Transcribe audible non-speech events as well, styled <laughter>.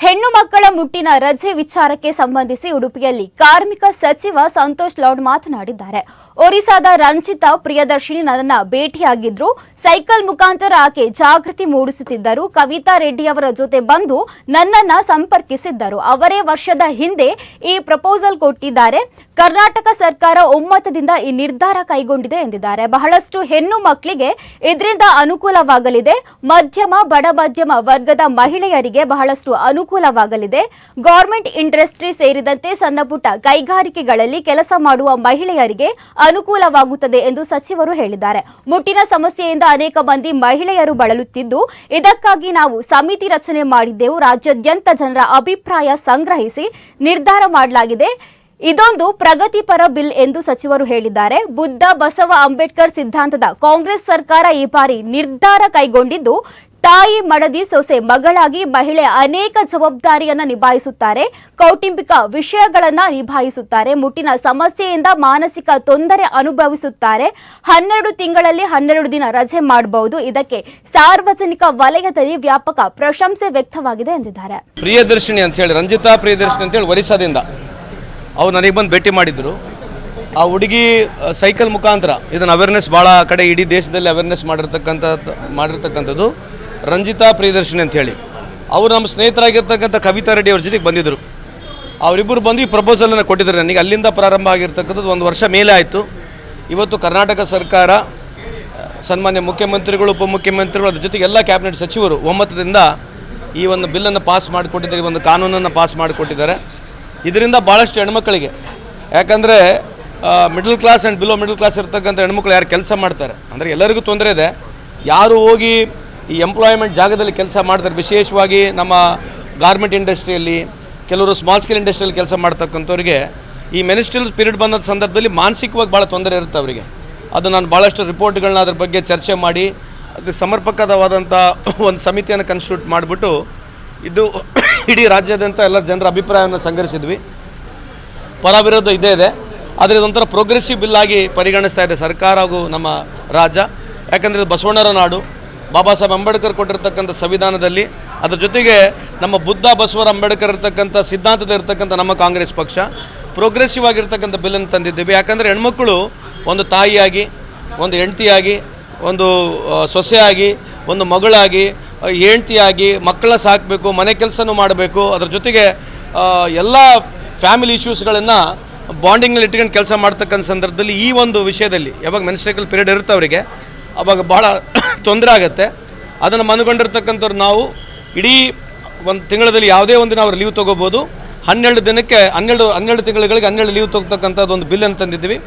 ಹೆಣ್ಣು ಮಕ್ಕಳ ಮುಟ್ಟಿನ ರಜೆ ವಿಚಾರಕ್ಕೆ ಸಂಬಂಧಿಸಿ ಉಡುಪಿಯಲ್ಲಿ ಕಾರ್ಮಿಕ ಸಚಿವ ಸಂತೋಷ್ ಲೌಡ್ ಮಾತನಾಡಿದ್ದಾರೆ. ಒರಿಸ್ಸಾದ ರಂಜಿತ ಪ್ರಿಯದರ್ಶಿನಿ ನನ್ನ ಭೇಟಿಯಾಗಿದ್ರು. ಸೈಕಲ್ ಮುಖಾಂತರ ಆಕೆ ಜಾಗೃತಿ ಮೂಡಿಸುತ್ತಿದ್ದರು. ಕವಿತಾ ರೆಡ್ಡಿ ಅವರ ಜೊತೆ ಬಂದು ನನ್ನನ್ನ ಸಂಪರ್ಕಿಸಿದ್ದರು. ಅವರೇ ವರ್ಷದ ಹಿಂದೆ ಈ ಪ್ರಪೋಸಲ್ ಕೊಟ್ಟಿದ್ದಾರೆ. ಕರ್ನಾಟಕ ಸರ್ಕಾರ ಒಮ್ಮತದಿಂದ ಈ ನಿರ್ಧಾರ ಕೈಗೊಂಡಿದೆ ಎಂದಿದ್ದಾರೆ. ಬಹಳಷ್ಟು ಹೆಣ್ಣು ಮಕ್ಕಳಿಗೆ ಇದರಿಂದ ಅನುಕೂಲವಾಗಲಿದೆ. ಮಧ್ಯಮ, ಬಡ ಮಧ್ಯಮ ವರ್ಗದ ಮಹಿಳೆಯರಿಗೆ ಬಹಳಷ್ಟು ಅನುಕೂಲವಾಗಲಿದೆ. ಗೌರ್ಮೆಂಟ್ ಇಂಡಸ್ಟ್ರಿ ಸೇರಿದಂತೆ ಸಣ್ಣಪುಟ್ಟ ಕೈಗಾರಿಕೆಗಳಲ್ಲಿ ಕೆಲಸ ಮಾಡುವ ಮಹಿಳೆಯರಿಗೆ ಅನುಕೂಲವಾಗುತ್ತದೆ ಎಂದು ಸಚಿವರು ಹೇಳಿದ್ದಾರೆ. ಮುಟ್ಟಿನ ಸಮಸ್ಯೆಯಿಂದ ಅನೇಕ ಮಂದಿ ಮಹಿಳೆಯರು ಬಳಲುತ್ತಿದ್ದು, ಇದಕ್ಕಾಗಿ ನಾವು ಸಮಿತಿ ರಚನೆ ಮಾಡಿದ್ದೆವು. ರಾಜ್ಯಾದ್ಯಂತ ಜನರ ಅಭಿಪ್ರಾಯ ಸಂಗ್ರಹಿಸಿ ನಿರ್ಧಾರ ಮಾಡಲಾಗಿದೆ. ಇದೊಂದು ಪ್ರಗತಿಪರ ಬಿಲ್ ಎಂದು ಸಚಿವರು ಹೇಳಿದ್ದಾರೆ. ಬುದ್ಧ ಬಸವ ಅಂಬೇಡ್ಕರ್ ಸಿದ್ಧಾಂತದ ಕಾಂಗ್ರೆಸ್ ಸರ್ಕಾರ ಈ ಬಾರಿ ನಿರ್ಧಾರ ಕೈಗೊಂಡಿದ್ದು ತಾಯಿ ಮಡದಿ ಸೊಸೆ ಮಗಳಾಗಿ ಮಹಿಳೆ ಅನೇಕ ಜವಾಬ್ದಾರಿಯನ್ನ ನಿಭಾಯಿಸುತ್ತಾರೆ, ಕೌಟುಂಬಿಕ ವಿಷಯಗಳನ್ನ ನಿಭಾಯಿಸುತ್ತಾರೆ, ಮುಟ್ಟಿನ ಸಮಸ್ಯೆಯಿಂದ ಮಾನಸಿಕ ತೊಂದರೆ ಅನುಭವಿಸುತ್ತಾರೆ. ಹನ್ನೆರಡು ತಿಂಗಳಲ್ಲಿ ಹನ್ನೆರಡು ದಿನ ರಜೆ ಮಾಡಬಹುದು ಇದಕ್ಕೆ ಸಾರ್ವಜನಿಕ ವಲಯದಲ್ಲಿ ವ್ಯಾಪಕ ಪ್ರಶಂಸೆ ವ್ಯಕ್ತವಾಗಿದೆ ಎಂದಿದ್ದಾರೆ. ಪ್ರಿಯದರ್ಶಿನಿ ಅಂತ ಹೇಳಿ, ರಂಜಿತಾ ಪ್ರಿಯದರ್ಶಿನಿ ಅಂತೇಳಿ ಒರಿಸ್ಸಾದಿಂದ ಅವ್ರು ನನಗೆ ಬಂದು ಭೇಟಿ ಮಾಡಿದ್ರು. ಆ ಹುಡುಗಿ ಸೈಕಲ್ ಮುಖಾಂತರ ಇದನ್ನು ಅವೇರ್ನೆಸ್ ಭಾಳ ಕಡೆ ಇಡೀ ದೇಶದಲ್ಲಿ ಅವೇರ್ನೆಸ್ ಮಾಡಿರ್ತಕ್ಕಂಥ, ಮಾಡಿರ್ತಕ್ಕಂಥದ್ದು. ರಂಜಿತಾ ಪ್ರಿಯದರ್ಶಿನಿ ಅಂತೇಳಿ ಅವರು ನಮ್ಮ ಸ್ನೇಹಿತರಾಗಿರ್ತಕ್ಕಂಥ ಕವಿತಾ ರೆಡ್ಡಿ ಅವ್ರ ಜೊತೆಗೆ ಬಂದಿದ್ದರು ಅವರಿಬ್ಬರು ಬಂದು ಈ ಪ್ರಪೋಸಲನ್ನು ಕೊಟ್ಟಿದ್ದಾರೆ ನನಗೆ. ಅಲ್ಲಿಂದ ಪ್ರಾರಂಭ ಆಗಿರ್ತಕ್ಕಂಥದ್ದು ಒಂದು ವರ್ಷ ಮೇಲೆ ಆಯಿತು. ಇವತ್ತು ಕರ್ನಾಟಕ ಸರ್ಕಾರ, ಸನ್ಮಾನ್ಯ ಮುಖ್ಯಮಂತ್ರಿಗಳು, ಉಪಮುಖ್ಯಮಂತ್ರಿಗಳು, ಅದ್ರ ಜೊತೆಗೆ ಎಲ್ಲ ಕ್ಯಾಬಿನೆಟ್ ಸಚಿವರು ಒಮ್ಮತದಿಂದ ಈ ಒಂದು ಬಿಲ್ಲನ್ನು ಪಾಸ್ ಮಾಡಿಕೊಟ್ಟಿದ್ದಾರೆ ಒಂದು ಕಾನೂನನ್ನು ಪಾಸ್ ಮಾಡಿಕೊಟ್ಟಿದ್ದಾರೆ. ಇದರಿಂದ ಭಾಳಷ್ಟು ಹೆಣ್ಮಕ್ಳಿಗೆ, ಯಾಕಂದರೆ middle class and below middle class ಇರ್ತಕ್ಕಂಥ ಹೆಣ್ಮಕ್ಳು ಯಾರು ಕೆಲಸ ಮಾಡ್ತಾರೆ? ಅಂದರೆ ಎಲ್ಲರಿಗೂ ತೊಂದರೆ ಇದೆ. ಯಾರು ಹೋಗಿ ಈ ಎಂಪ್ಲಾಯ್ಮೆಂಟ್ ಜಾಗದಲ್ಲಿ ಕೆಲಸ ಮಾಡ್ತಾರೆ. ವಿಶೇಷವಾಗಿ ನಮ್ಮ ಗಾರ್ಮೆಂಟ್ ಇಂಡಸ್ಟ್ರಿಯಲ್ಲಿ ಕೆಲವರು ಸ್ಮಾಲ್ ಸ್ಕೇಲ್ ಇಂಡಸ್ಟ್ರಿಯಲ್ಲಿ ಕೆಲಸ ಮಾಡ್ತಕ್ಕಂಥವ್ರಿಗೆ ಈ ಮೆನಿಸ್ಟ್ರಿಯಲ್ ಪೀರಿಯಡ್ ಬಂದ ಸಂದರ್ಭದಲ್ಲಿ ಮಾನಸಿಕವಾಗಿ ಭಾಳ ತೊಂದರೆ ಇರುತ್ತೆ ಅವರಿಗೆ. ಅದು ನಾನು ಭಾಳಷ್ಟು ರಿಪೋರ್ಟ್ಗಳನ್ನ ಅದ್ರ ಬಗ್ಗೆ ಚರ್ಚೆ ಮಾಡಿ ಅದು ಸಮರ್ಪಕವಾದಂಥ ಒಂದು ಸಮಿತಿಯನ್ನು ಕನ್ಸ್ಟಿಟ್ಯೂಟ್ ಮಾಡಿಬಿಟ್ಟು ಇದು ಇಡೀ ರಾಜ್ಯಾದ್ಯಂತ ಎಲ್ಲ ಜನರ ಅಭಿಪ್ರಾಯವನ್ನು ಸಂಗ್ರಹಿಸಿದ್ವಿ. ಪರ ವಿರೋಧ ಇದ್ದೇ ಇದೆ. ಆದರೆ ಇದೊಂಥರ ಪ್ರೋಗ್ರೆಸಿವ್ ಬಿಲ್ ಆಗಿ ಪರಿಗಣಿಸ್ತಾ ಇದೆ ಸರ್ಕಾರ ಹಾಗೂ ನಮ್ಮ ರಾಜ್ಯ. ಯಾಕಂದರೆ ಇದು ಬಸವಣ್ಣರ ನಾಡು. ಬಾಬಾ ಸಾಹೇಬ್ ಅಂಬೇಡ್ಕರ್ ಕೊಟ್ಟಿರ್ತಕ್ಕಂಥ ಸಂವಿಧಾನದಲ್ಲಿ, ಅದರ ಜೊತೆಗೆ ನಮ್ಮ ಬುದ್ಧ ಬಸವರ ಅಂಬೇಡ್ಕರ್ ಇರ್ತಕ್ಕಂಥ ಸಿದ್ಧಾಂತದ ಇರ್ತಕ್ಕಂಥ ನಮ್ಮ ಕಾಂಗ್ರೆಸ್ ಪಕ್ಷ ಪ್ರೋಗ್ರೆಸಿವ್ ಆಗಿರ್ತಕ್ಕಂಥ ಬಿಲ್ಲನ್ನು ತಂದಿದ್ದೇವೆ. ಯಾಕಂದರೆ ಹೆಣ್ಮಕ್ಳು ಒಂದು ತಾಯಿಯಾಗಿ, ಒಂದು ಹೆಂಡ್ತಿಯಾಗಿ, ಒಂದು ಸೊಸೆಯಾಗಿ, ಒಂದು ಮಗಳಾಗಿ ಹೆಂಡ್ತಿಯಾಗಿ ಮಕ್ಕಳ ಸಾಕಬೇಕು, ಮನೆ ಕೆಲಸನೂ ಮಾಡಬೇಕು. ಅದರ ಜೊತೆಗೆ ಎಲ್ಲ ಫ್ಯಾಮಿಲಿ ಇಶ್ಯೂಸ್ಗಳನ್ನು ಬಾಂಡಿಂಗ್ನಲ್ಲಿ ಇಟ್ಕೊಂಡು ಕೆಲಸ ಮಾಡ್ತಕ್ಕಂಥ ಸಂದರ್ಭದಲ್ಲಿ ಈ ಒಂದು ವಿಷಯದಲ್ಲಿ, ಯಾವಾಗ ಮೆನ್ಸ್ಟ್ರೇಕಲ್ ಪೀರಿಯಡ್ ಇರುತ್ತೆ ಅವರಿಗೆ ಅವಾಗ ಬಹಳ <coughs> ತೊಂದರೆ ಆಗುತ್ತೆ. ಅದನ್ನು ಮನಗೊಂಡಿರ್ತಕ್ಕಂಥವ್ರು ನಾವು ಇಡೀ ಒಂದು ತಿಂಗಳಲ್ಲಿ ಯಾವುದೇ ಒಂದು ಅವ್ರು ಲೀವ್ ತೊಗೋಬೋದು. ಹನ್ನೆರಡು ದಿನಕ್ಕೆ, ಹನ್ನೆರಡು ಹನ್ನೆರಡು ತಿಂಗಳುಗಳಿಗೆ ಹನ್ನೆರಡು ಲೀವ್ ತೊಗೊತಕ್ಕಂಥದ್ದು ಒಂದು ಬಿಲ್ಲನ್ನು ತಂದಿದ್ದೀವಿ.